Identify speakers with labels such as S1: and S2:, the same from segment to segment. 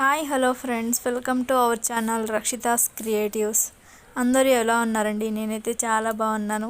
S1: Hi hello friends. Welcome to our channel Rakshita's Creatives. అందరూ ఎలా ఉన్నారండి? నేనైతే చాలా బాగున్నాను.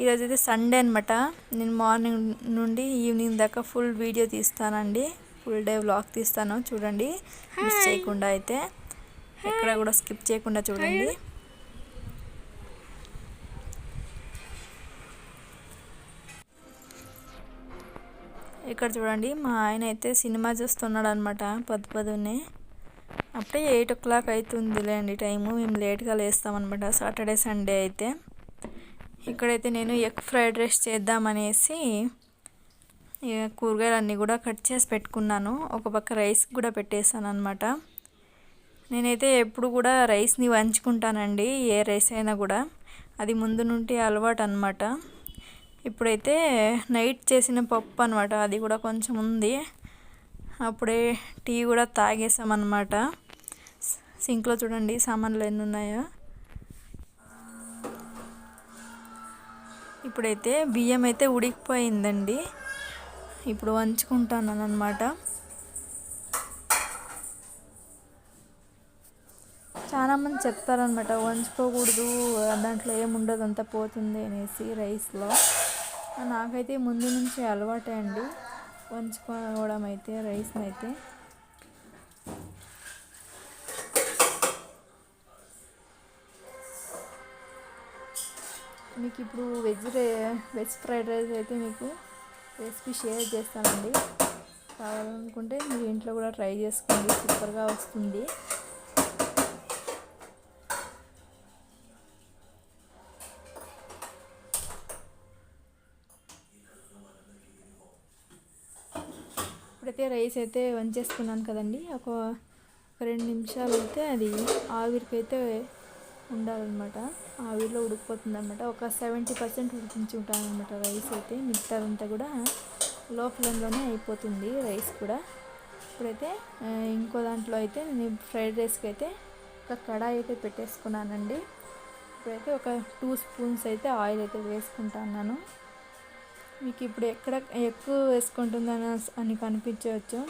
S1: ఈరోజు అయితే సండే అనమాట నేను మార్నింగ్ నుండి ఈవినింగ్ దాకా ఫుల్ వీడియో తీస్తానండి. ఫుల్ డే వ్లాగ్ తీస్తాను. చూడండి మిస్ చేయకుండా అయితే. ఎక్కడ కూడా స్కిప్ చేయకుండా చూడండి. ఇక్కడ చూడండి మా ఆయన అయితే సినిమా చూస్తున్నాడు అనమాట పొద్దు పొద్దున్నే అప్పుడే ఎయిట్ ఓ క్లాక్ అవుతుందిలేండి టైము మేము లేట్గా లేస్తామన్నమాట సాటర్డే సండే అయితే. ఇక్కడైతే నేను ఎగ్ ఫ్రైడ్ రైస్ చేద్దామనేసి కూరగాయలన్నీ కూరగాయలు అన్నీ కూడా కట్ చేసి పెట్టుకున్నాను ఒక పక్క రైస్ కూడా పెట్టేశాను అనమాట నేనైతే ఎప్పుడు కూడా రైస్ని వంచుకుంటానండి ఏ రైస్ అయినా కూడా. అది ముందు నుండి అలవాటు అనమాట ఇప్పుడైతే నైట్ చేసిన పప్పు అనమాట అది కూడా కొంచెం ఉంది. అప్పుడే టీ కూడా తాగేసామన్నమాట. సింక్లో చూడండి సామాన్లు ఎన్ని ఉన్నాయో. ఇప్పుడైతే బియ్యం అయితే ఉడికిపోయిందండి. ఇప్పుడు వంచుకుంటాను అనమాట చాలామంది చెప్తారనమాట వంచుకోకూడదు దాంట్లో ఏముండదు అంతా పోతుంది అనేసి రైస్లో. నాకైతే ముందు నుంచి అలవాటే అండి వంచుకోవడం అయితే రైస్ని అయితే. మీకు ఇప్పుడు వెజ్ వెజ్ ఫ్రైడ్ రైస్ అయితే మీకు రెసిపీ షేర్ చేస్తానండి. కావాలనుకుంటే మీరు ఇంట్లో కూడా ట్రై చేసుకోండి. సూపర్గా వస్తుంది. అయితే రైస్ అయితే వంచేసుకున్నాను కదండి. ఒక ఒక రెండు నిమిషాలు అయితే అది ఆవిరికి అయితే ఉండాలన్నమాట. ఆవిరిలో ఉడికిపోతుంది అనమాట ఒక సెవెంటీ పర్సెంట్ ఉడికించి ఉంటాను అనమాట రైస్ అయితే. మిగతాదంతా కూడా లో ఫ్లేమ్లోనే అయిపోతుంది రైస్ కూడా. ఇప్పుడైతే ఇంకో దాంట్లో అయితే నేను ఫ్రైడ్ రైస్కి అయితే ఒక కడాయి అయితే పెట్టేసుకున్నానండి. ఇప్పుడైతే ఒక టూ స్పూన్స్ అయితే ఆయిల్ అయితే వేసుకుంటాను మీకు ఇప్పుడు ఎక్కడ ఎక్కువ వేసుకుంటుందని అని కనిపించవచ్చు.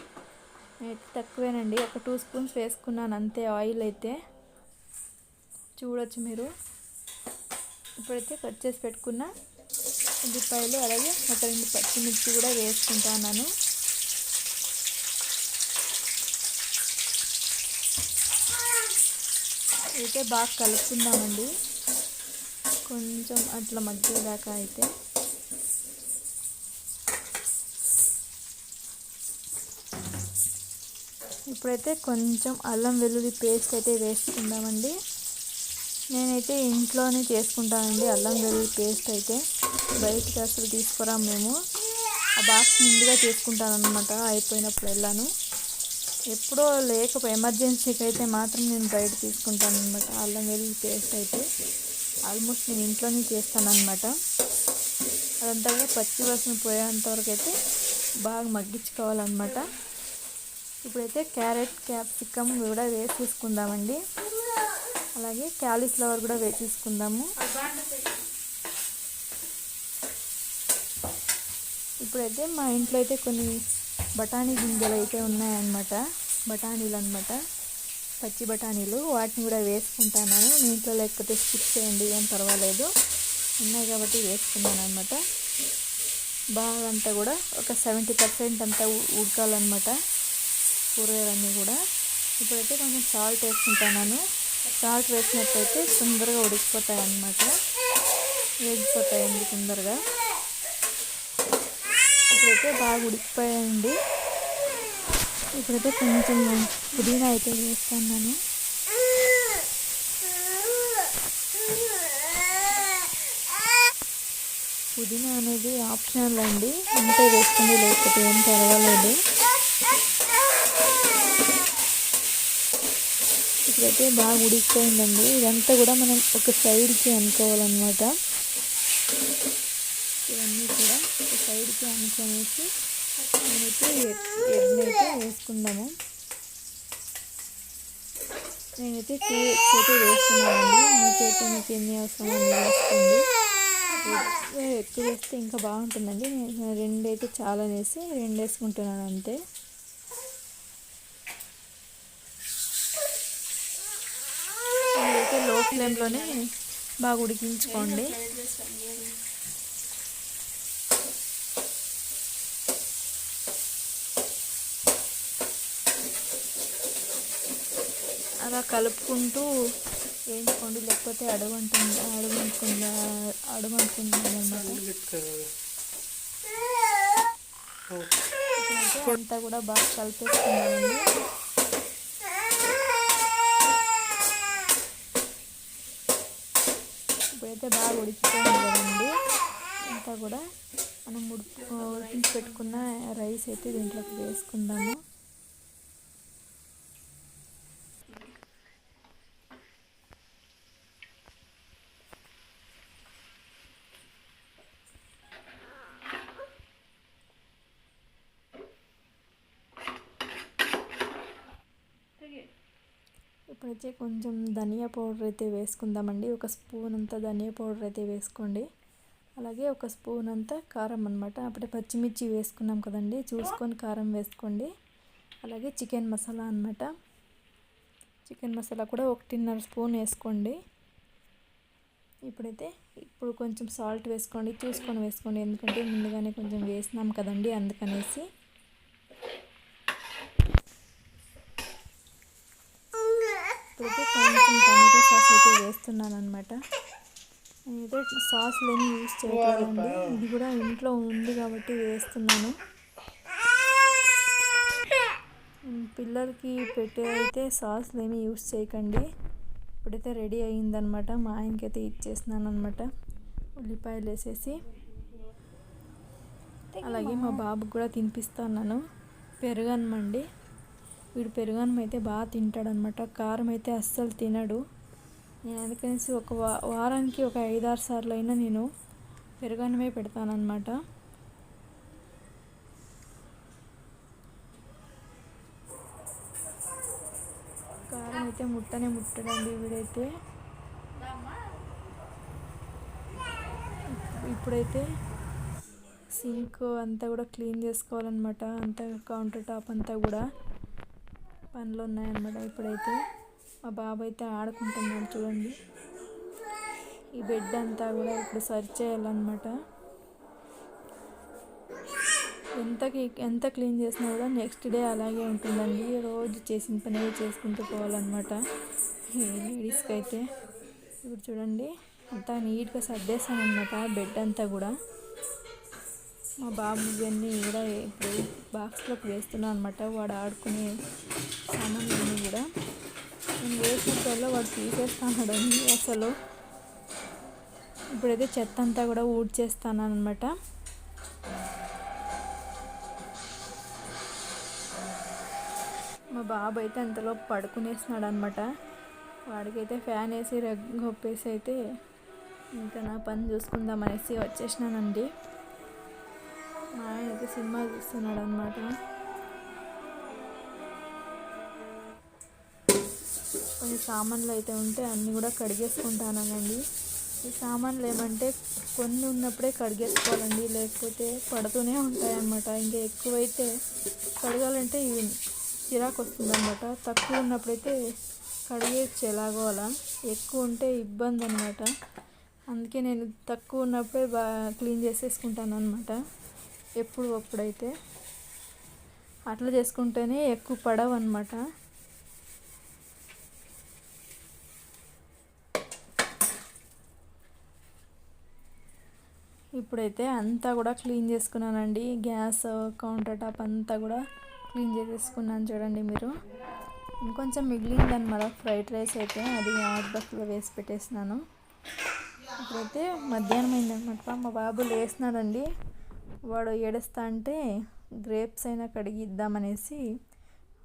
S1: తక్కువేనండి. ఒక టూ స్పూన్స్ వేసుకున్నాను. అంతే ఆయిల్ అయితే. చూడొచ్చు మీరు. ఇప్పుడైతే కట్ చేసి పెట్టుకున్న ఉల్లిపాయలు అలాగే ఒక రెండు పచ్చిమిర్చి కూడా వేసుకుంటాను అయితే బాగా కలుపుకుందామండి. కొంచెం అట్లా మగ్గేదాకా అయితే. ఇప్పుడైతే కొంచెం అల్లం వెల్లుల్లి పేస్ట్ అయితే వేసుకుందామండి నేనైతే ఇంట్లోనే చేసుకుంటానండి అల్లం వెల్లుల్లి పేస్ట్ అయితే. బయటకి అసలు తీసుకురాం మేము. ఆ బాక్స్ ముందుగా చేసుకుంటానమాట అయిపోయినప్పుడు వెళ్ళాను ఎప్పుడో లేకపోయి ఎమర్జెన్సీకి అయితే మాత్రం నేను బయట తీసుకుంటాను అనమాట అల్లం వెల్లుల్లి పేస్ట్ అయితే. ఆల్మోస్ట్ నేను ఇంట్లోనే చేస్తానమాట అదంతా పచ్చి వాసన పోయేంత వరకు అయితే బాగా మగ్గించుకోవాలన్నమాట. ఇప్పుడైతే క్యారెట్ క్యాప్సికమ్ కూడా వేసేసుకుందామండి. అలాగే క్యాలీఫ్లవర్ కూడా వేసేసుకుందాము. ఇప్పుడైతే మా ఇంట్లో అయితే కొన్ని బఠానీ గింజలు అయితే ఉన్నాయన్నమాట. బఠానీలు అనమాట పచ్చి బఠానీలు. వాటిని కూడా వేసుకుంటాను. మీ ఇంట్లో లేకపోతే స్కిప్ చేయండి ఏం పర్వాలేదు. ఉన్నాయి కాబట్టి వేసుకున్నాను అనమాట బాగా అంతా కూడా ఒక సెవెంటీ పర్సెంట్ అంతా ఉడకాలన్నమాట. కూరగాయలన్నీ కూడా. ఇప్పుడైతే కొంచెం సాల్ట్ వేసుకుంటాను సాల్ట్ వేసినట్టయితే తొందరగా ఉడికిపోతాయి అన్నమాట వేగిపోతాయండి తొందరగా. ఇప్పుడైతే బాగా ఉడికిపోయాయండి. ఇప్పుడైతే కొంచెం పుదీనా అయితే వేస్తున్నాను. పుదీనా అనేది ఆప్షనల్ అండి. ఉంటే వేసుకుంది లేకపోతే ఏం పర్వాలేదు. ఇప్పుడైతే బాగా ఉడికిపోయిందండి. ఇదంతా కూడా మనం ఒక సైడ్కి అనుకోవాలన్నమాట. ఇవన్నీ కూడా ఒక సైడ్కి అనుకునేసి నేనైతే ఎగ్ని అయితే వేసుకుందాము. నేనైతే టూ ఎగ్స్ అయితే వేస్తున్నానండి మీకైతే మీకు ఎన్ని అవసరం అన్ని వేసుకోండి ఎక్కువ వేస్తే ఇంకా బాగుంటుందండి. నేను రెండు అయితే చాలా వేసి రెండు వేసుకుంటున్నాను అంతే ఇప్పుడైతే లో ఫ్లేమ్లోనే బాగా ఉడికించుకోండి. అలా కలుపుకుంటూ వేయించుకోండి లేకపోతే అడుగుంటుంది అడుగుంటుందా అడుగుంటుంది అన్నమాట అంతా కూడా బాగా కలిపేసుకున్నామండి అయితే బాగా ఉడికిపోయింది కదండి అంతా కూడా మనం ఉడికి ఉడికించి పెట్టుకున్న రైస్ అయితే దీంట్లోకి వేసుకుందాము. అయితే కొంచెం ధనియా పౌడర్ అయితే వేసుకుందామండి. ఒక స్పూన్ అంతా ధనియా పౌడర్ అయితే వేసుకోండి. అలాగే ఒక స్పూన్ అంతా కారం అనమాట అప్పుడే పచ్చిమిర్చి వేసుకున్నాం కదండి. చూసుకొని కారం వేసుకోండి. అలాగే చికెన్ మసాలా అనమాట చికెన్ మసాలా కూడా ఒకటిన్నర స్పూన్ వేసుకోండి. ఇప్పుడైతే ఇప్పుడు కొంచెం సాల్ట్ వేసుకోండి. చూసుకొని వేసుకోండి. ఎందుకంటే ముందుగానే కొంచెం వేసినాం కదండి అందుకనేసి ఇప్పుడైతే కొంచెం టమాటో సాస్ అయితే వేస్తున్నాను అనమాట నేనైతే సాస్లు ఏమి యూజ్ చేయట్లేదండి ఇది కూడా ఇంట్లో ఉంది కాబట్టి వేస్తున్నాను. పిల్లలకి పెట్టే అయితే సాస్లు ఏమి యూజ్ చేయకండి. ఇప్పుడైతే రెడీ అయ్యిందనమాట మా ఆయనకైతే ఇచ్చేస్తున్నాను అనమాట ఉల్లిపాయలు వేసేసి. అలాగే మా బాబుకి కూడా తినిపిస్తున్నాను. పెరుగన్నమండి వీడు పెరుగన్నం అయితే బాగా తింటాడనమాట కారం అయితే అస్సలు తినడు. నేను అందుకనేసి ఒక వా వారానికి ఒక ఐదారు సార్లు అయినా నేను పెరుగన్నమే పెడతానమాట కారం అయితే ముట్టనే ముట్టడండి వీడైతే. ఇప్పుడైతే సింక్ అంతా కూడా క్లీన్ చేసుకోవాలన్నమాట. అంతా కౌంటర్ టాప్ అంతా కూడా పనులు ఉన్నాయన్నమాట ఇప్పుడైతే. మా బాబు అయితే ఆడుకుంటున్నాడు చూడండి. ఈ బెడ్ అంతా కూడా ఇప్పుడు సర్చ్ చేయాలన్నమాట. ఎంతకి ఎంత క్లీన్ చేసినా కూడా నెక్స్ట్ డే అలాగే ఉంటుందండి. రోజు చేసిన పని చేసుకుంటూ పోవాలన్నమాట. లేడీస్కి అయితే. ఇప్పుడు చూడండి అంతా నీట్గా సర్దేశాను అనమాట బెడ్ అంతా కూడా. మా బాబు ఇవన్నీ కూడా ఇప్పుడు బాక్స్లోకి వేస్తున్నాను అనమాట వాడు ఆడుకునే సామాన్లన్నీ కూడా. వేసినప్పుడల్లా వాడు తీసేస్తాడు అసలు. ఇప్పుడైతే చెత్త అంతా కూడా ఊడ్చేస్తాను అనమాట మా బాబు అయితే అంతలో పడుకునేస్తున్నాడు అనమాట వాడికైతే ఫ్యాన్ వేసి రగ్గొప్పేసి అయితే ఇంకా నా పని చూసుకుందాం అనేసి వచ్చేసినానండి. మా ఆయన అయితే సినిమా చూస్తున్నాడు అనమాట కొన్ని సామాన్లు అయితే ఉంటే అన్నీ కూడా కడిగేసుకుంటానండి. ఈ సామాన్లు ఏమంటే కొన్ని ఉన్నప్పుడే కడిగేసుకోవాలండి లేకపోతే పడుతూనే ఉంటాయన్నమాట. ఇంకా ఎక్కువైతే కడగాలంటే ఇవి చిరాకు వస్తుందన్నమాట తక్కువ ఉన్నప్పుడైతే కడిగేసి ఎలాగో అలా ఎక్కువ ఉంటే ఇబ్బంది అనమాట అందుకే నేను తక్కువ ఉన్నప్పుడే బాగా క్లీన్ చేసేసుకుంటాను అనమాట ఎప్పుడు అప్పుడైతే అట్లా చేసుకుంటేనే ఎక్కువ పడవు అనమాట ఇప్పుడైతే అంతా కూడా క్లీన్ చేసుకున్నానండి. గ్యాస్ కౌంటర్ టాప్ అంతా కూడా క్లీన్ చేసేసుకున్నాను చూడండి మీరు. ఇంకొంచెం మిగిలిందనమాట ఫ్రైడ్ రైస్ అయితే అది హాట్ బాక్స్లో వేసి పెట్టేసినాను. ఇప్పుడైతే మధ్యాహ్నం అయిందనమాట మా బాబు లేస్తున్నాడండి. వాడు ఏడుస్తా అంటే గ్రేప్స్ అయినా కడిగిద్దామనేసి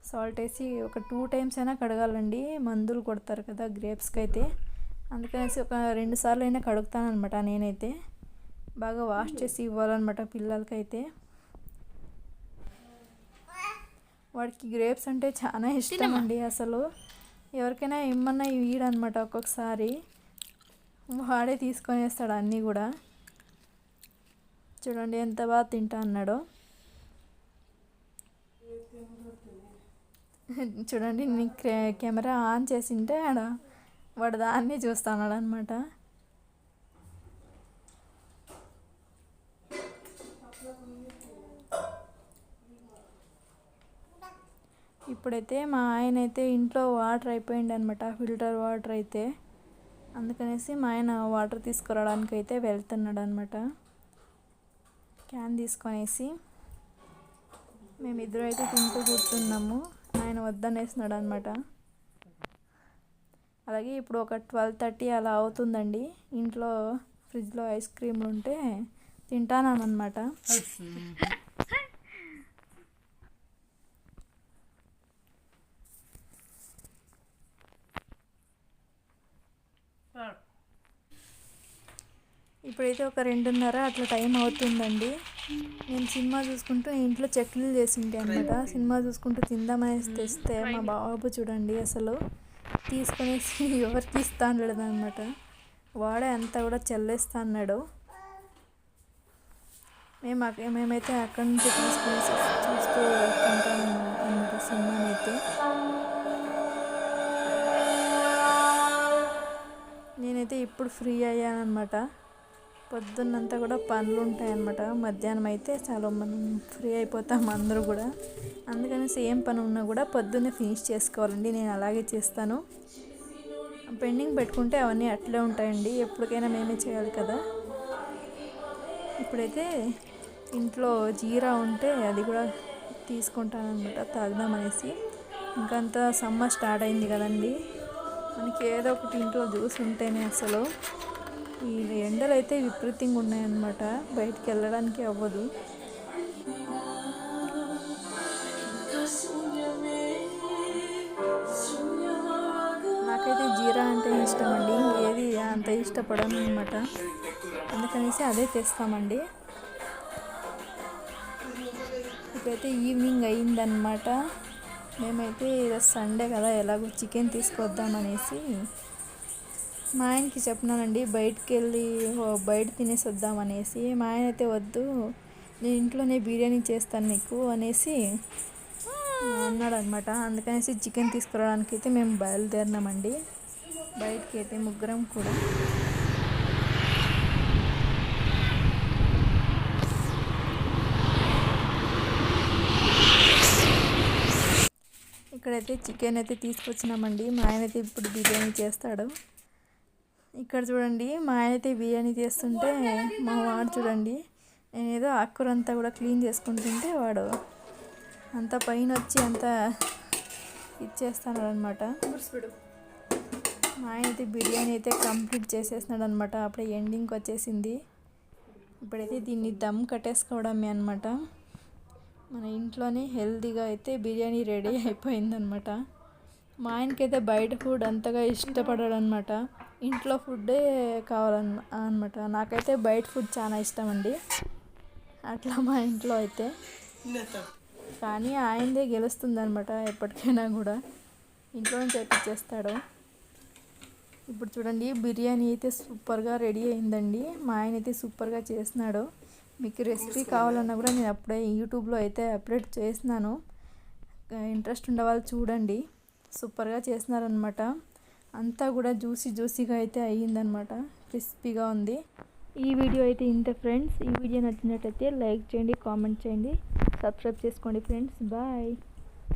S1: సాల్ట్ వేసి ఒక టూ టైమ్స్ అయినా కడగాలండి. మందులు కొడతారు కదా గ్రేప్స్కి అయితే అందుకనేసి ఒక రెండు సార్లు అయినా కడుగుతాను అనమాట నేనైతే. బాగా వాష్ చేసి ఇవ్వాలన్నమాట పిల్లలకైతే. వాడికి గ్రేప్స్ అంటే చాలా ఇష్టం అండి అసలు. ఎవరికైనా ఏమన్నా వీడనమాట ఒక్కొక్కసారి. వాడే తీసుకొని వేస్తాడు అన్నీ కూడా. చూడండి ఎంత బాగా తింటా అన్నాడో. చూడండి నేను కెమెరా ఆన్ చేసింటే ఆడ వాడు దాన్ని చూస్తున్నాడు అనమాట ఇప్పుడైతే మా ఆయన అయితే ఇంట్లో వాటర్ అయిపోయింది అనమాట ఫిల్టర్ వాటర్ అయితే. అందుకనేసి మా ఆయన వాటర్ తీసుకురావడానికి అయితే వెళ్తున్నాడు అనమాట క్యాన్ తీసుకొనేసి మేమిద్దరం అయితే తింటూ కూర్చున్నాము. ఆయన వద్దనేసినాడు అనమాట అలాగే ఇప్పుడు ఒక ట్వెల్వ్ థర్టీ అలా అవుతుందండి. ఇంట్లో ఫ్రిడ్జ్లో ఐస్ క్రీమ్లు ఉంటే తింటానమాట ఇప్పుడైతే ఒక రెండున్నర అట్లా టైం అవుతుందండి. నేను సినిమా చూసుకుంటూ ఇంట్లో చెక్లు చేసింటే అనమాట సినిమా చూసుకుంటూ తిందామనేసి తెస్తే మా బాబు చూడండి అసలు తీసుకునేసి ఎవరికి ఇస్తా అన్నాడు అనమాట వాడే అంతా కూడా చల్లేస్తా అన్నాడు. మేము అక్క- మేమైతే అక్కడి నుంచి తీసుకునేసి చూస్తూ ఉంటాం అన్నమాట సినిమాని అయితే నేనైతే ఇప్పుడు ఫ్రీ అయ్యానమాట పొద్దున్నంతా కూడా పనులు ఉంటాయన్నమాట. మధ్యాహ్నం అయితే చాలా మనం ఫ్రీ అయిపోతాం అందరూ కూడా. అందుకని సేమ్ పని ఉన్నా కూడా పొద్దున్నే ఫినిష్ చేసుకోవాలండి. నేను అలాగే చేస్తాను. పెండింగ్ పెట్టుకుంటే అవన్నీ అట్లే ఉంటాయండి. ఎప్పటికైనా మేమే చేయాలి కదా. ఇప్పుడైతే ఇంట్లో జీరా ఉంటే అది కూడా తీసుకుంటాను అనమాట తాగుదామనేసి. ఇంకంతా సమ్మర్ స్టార్ట్ అయింది కదండి. మనకి ఏదో ఒకటి ఇంట్లో జ్యూస్ ఉంటేనే అసలు. ఈ ఎండలు అయితే విపరీతంగా ఉన్నాయన్నమాట బయటికి వెళ్ళడానికి అవ్వదు. నాకైతే జీరా అంటే ఇష్టం అండి ఏది అంత ఇష్టపడను అనమాట అందుకనేసి అదే తెస్తామండి. ఇప్పుడైతే ఈవినింగ్ అయిందనమాట మేమైతే ఈరోజు సండే కదా ఎలాగో చికెన్ తీసుకొద్దామనేసి మా ఆయనకి చెప్పినానండి బయటికి వెళ్ళి బయట తినేసి వద్దామనేసి మా ఆయన అయితే వద్దు నేను ఇంట్లోనే బిర్యానీ చేస్తాను నీకు అనేసి అన్నాడు అనమాట అందుకనేసి చికెన్ తీసుకురావడానికి అయితే మేము బయలుదేరినామండి. బయటికి అయితే ముగ్గురం కూడా. ఇక్కడైతే చికెన్ అయితే తీసుకొచ్చినామండి. మా ఆయన అయితే ఇప్పుడు బిర్యానీ చేస్తాడు. ఇక్కడ చూడండి మా ఆయన అయితే బిర్యానీ చేస్తుంటే మా వాడు చూడండి నేను ఏదో ఆకుకూర అంతా కూడా క్లీన్ చేసుకుంటుంటే వాడు అంత పైన వచ్చి అంతా ఇచ్చేస్తాడు అనమాట మా ఆయన అయితే బిర్యానీ అయితే కంప్లీట్ చేసేస్తున్నాడు అనమాట అప్పుడే ఎండింగ్కి వచ్చేసింది. ఇప్పుడైతే దీన్ని దమ్ కట్టేసుకోవడమే అనమాట మన ఇంట్లోనే హెల్తీగా అయితే బిర్యానీ రెడీ అయిపోయిందనమాట మా ఆయనకైతే బయట ఫుడ్ అంతగా ఇష్టపడాడు అనమాట ఇంట్లో ఫుడ్డే కావాలన్న అనమాట. నాకైతే బయట ఫుడ్ చాలా ఇష్టం అండి అట్లా మా ఇంట్లో అయితే. కానీ ఆయనదే గెలుస్తుంది అనమాట ఎప్పటికైనా కూడా. ఇంట్లో నుంచి తెప్పించేస్తాడు ఇప్పుడు చూడండి బిర్యానీ అయితే సూపర్గా రెడీ అయిందండి. మా ఆయన అయితే సూపర్గా చేస్తున్నాడు. మీకు రెసిపీ కావాలన్నా కూడా నేను అప్పుడే యూట్యూబ్లో అయితే అప్లోడ్ చేసినాను ఇంట్రెస్ట్ ఉండే వాళ్ళు చూడండి. సూపర్గా చేసినారనమాట అంతా కూడా జ్యూసీ జ్యూసీగా అయితే అయ్యిందనమాట క్రిస్పీగా ఉంది. ఈ వీడియో అయితే ఇంత ఫ్రెండ్స్. ఈ వీడియో నచ్చినట్టయితే లైక్ చేయండి కామెంట్ చేయండి. సబ్స్క్రైబ్ చేసుకోండి ఫ్రెండ్స్. బాయ్.